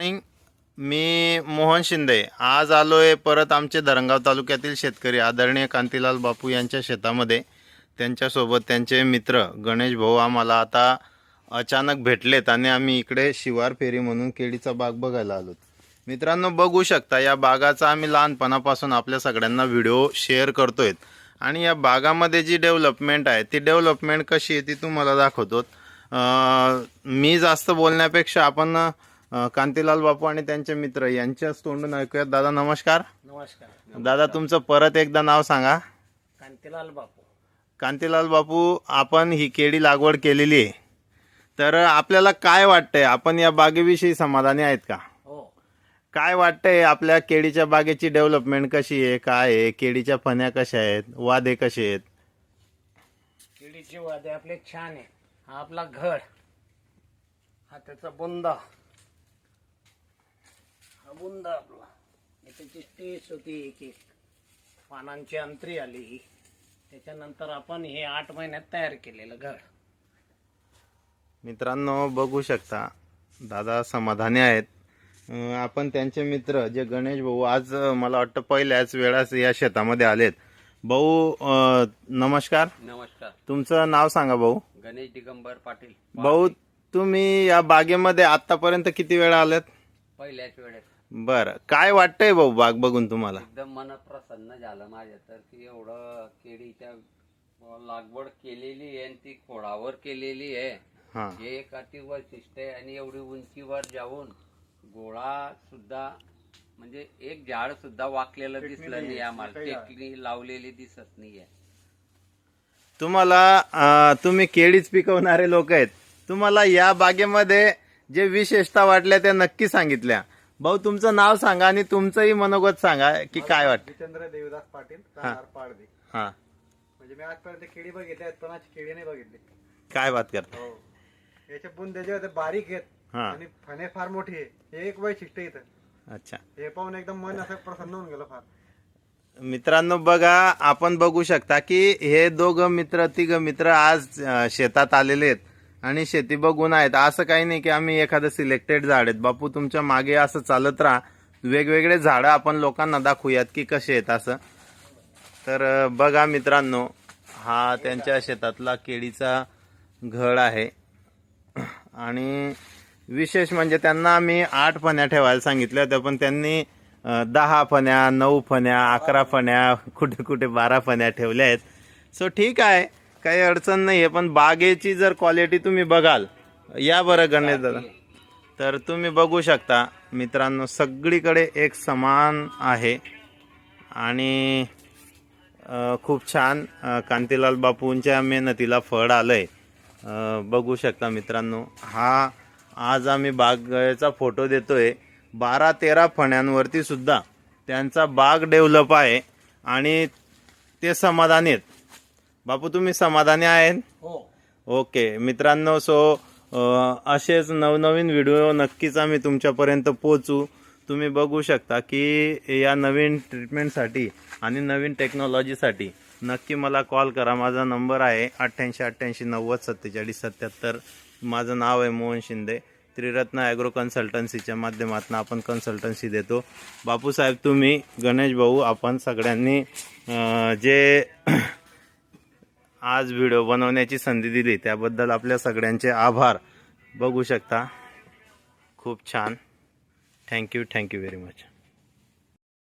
मी मोहन शिंदे. आज आलोय परत आमचे धरणगाव तालुक्यातील शेतकरी आदरणीय कांतीलाल बापू यांच्या शेतामध्ये. त्यांच्यासोबत त्यांचे मित्र गणेश भाऊ आम्हाला आता अचानक भेटलेत आणि आम्ही इकडे शिवार फेरी म्हणून केळीचा बाग बघायला आलो मित्रांनो बघू शकता या बागाचा आम्ही लहानपणापासून आपल्या सगळ्यांना व्हिडिओ शेअर करतोय आणि या बागामध्ये जी डेव्हलपमेंट आहे ती डेव्हलपमेंट कशी आहे ती तुम्हाला दाखवतो मी जास्त बोलण्यापेक्षा आपण कांतीलाल बापू आणि त्यांचे मित्र यांच्याच तोंडून ऐकूयात. दादा नमस्कार. नमस्कार. दादा तुमचं परत एकदा नाव सांगा. कांतीलाल बापू. कांतीलाल बापू आपण ही केळी लागवड केलेली आहे. तर आपल्याला काय वाटतंय? आपण या बागेविषयी समाधानी आहेत का? हो. काय वाटतंय आपल्या केळीच्या बागेची डेव्हलपमेंट कशी आहे? काय आहे? केळीच्या फण्या कशा आहेत? वादे कसे आहेत? केळीचे वादे आपले छान आहे हा आपला घड हा त्याचा बुंदा. बुंदा आपला. हे त्याची स्टेज होती एक एक. पानांची अंतरी आली त्याच्यानंतर आपण हे आठ महिन्यात तयार केलेलं घड मित्रांनो बघू शकता. दादा समाधानी आहेत. अं, आपण त्यांचे मित्र जे गणेश भाऊ आज अं, मला वाटतं पहिल्याच वेळाच या शेतामध्ये आलेत. भाऊ अं, नमस्कार. नमस्कार. तुमचं नाव सांगा भाऊ. गणेश दिगंबर पाटील. भाऊ तुम्ही या बागेमध्ये आतापर्यंत किती वेळा आलेत? पहिल्याच वेळेस. बरं. काय वाटतंय भाऊ बाग बघून तुम्हाला? एकदम मन प्रसन्न झालं माझ्या तर की एवढं केळीच्या लागवड केलेली आहे आणि ती खोडावर केलेली आहे. हा. हे एक अति वैशिष्ट्य आहे आणि एवढी उंचीवर जाऊन गोळा सुद्धा म्हणजे एक झाड सुद्धा वाकलेलं दिसलं नाही आम्हाला. टेकली लावलेली दिसत नाहीये. तुम्हाला अं, तुम्ही केळीच पिकवणारे लोक आहेत. तुम्हाला या बागेमध्ये जे विशेषता वाटल्या त्या नक्की सांगितल्या. भाऊ तुमचं नाव सांगा आणि तुमचंही मनोगत सांगा की काय वाटतं? जितेंद्र देवदास पाटील राहणार पाडदे हा. म्हणजे मी आजपर्यंत केळी बघितली आहेत पण आज केळी नाही बघितली. काय बात करता? हो. याचे बुंदे जे होते बारीक आहेत हा. आणि फणे फार मोठी आहे. हे एक वैशिष्ट्य आहे इथं. अच्छा. हे पाहून एकदम मन असं प्रसन्न होऊन गेलं फार. मित्रांनो बघा आपण बघू शकता की हे दोघं मित्र तिघ मित्र आज अं, शेतात आलेले आहेत. आणि शेती बघून आहेत. असं काही नाही की आम्ही एखादं सिलेक्टेड झाड आहेत बापू तुमच्या मागे असं चालत राहा. वेगवेगळे झाडं आपण लोकांना दाखवूयात की कसे आहेत असं. तर बघा मित्रांनो हा त्यांच्या शेतातला केळीचा घड आहे. आणि विशेष म्हणजे त्यांना आम्ही आठ फण्या ठेवायला सांगितल्या होत्या पण त्यांनी दहा फण्या नऊ फण्या अकरा फण्या कुठे कुठे बारा फण्या ठेवल्या आहेत. सो ठीक आहे. काही अडचण नाही आहे पण बागेची जर क्वालिटी तुम्ही बघाल या बरं गणेश दादा. तर तुम्ही बघू शकता मित्रांनो सगळीकडे एक समान आहे. आणि खूप छान कांतीलाल बापूंच्या मेहनतीला फळ आलं आहे बघू शकता मित्रांनो हा आज आम्ही बागेचा फोटो देतो आहे बारा तेरा फण्यांवरती सुद्धा त्यांचा बाग डेव्हलप आहे. आणि ते समाधानी आहेत बापू तुम्ही समाधानी आहेत? हो. ओके. मित्रांनो सो असेच नवनवीन व्हिडिओ नक्कीच आम्ही तुमच्यापर्यंत पोहोचू. तुम्ही बघू शकता की या नवीन ट्रीटमेंटसाठी आणि नवीन टेक्नॉलॉजीसाठी नक्की मला कॉल करा. माझा नंबर आहे अठ्ठ्याऐंशी अठ्ठ्याऐंशी नव्वद सत्तेचाळीस सत्याहत्तर. माझं नाव आहे मोहन शिंदे. त्रिरत्न ॲग्रो कन्सल्टन्सीच्या माध्यमातून आपण कन्सल्टन्सी देतो. बापूसाहेब तुम्ही गणेश भाऊ आपण सगळ्यांनी जे आज व्हिडिओ बनवण्याची संधी दिली. त्याबद्दल आपल्या सगळ्यांचे आभार. बघू शकता. खूप छान. Thank you thank you very much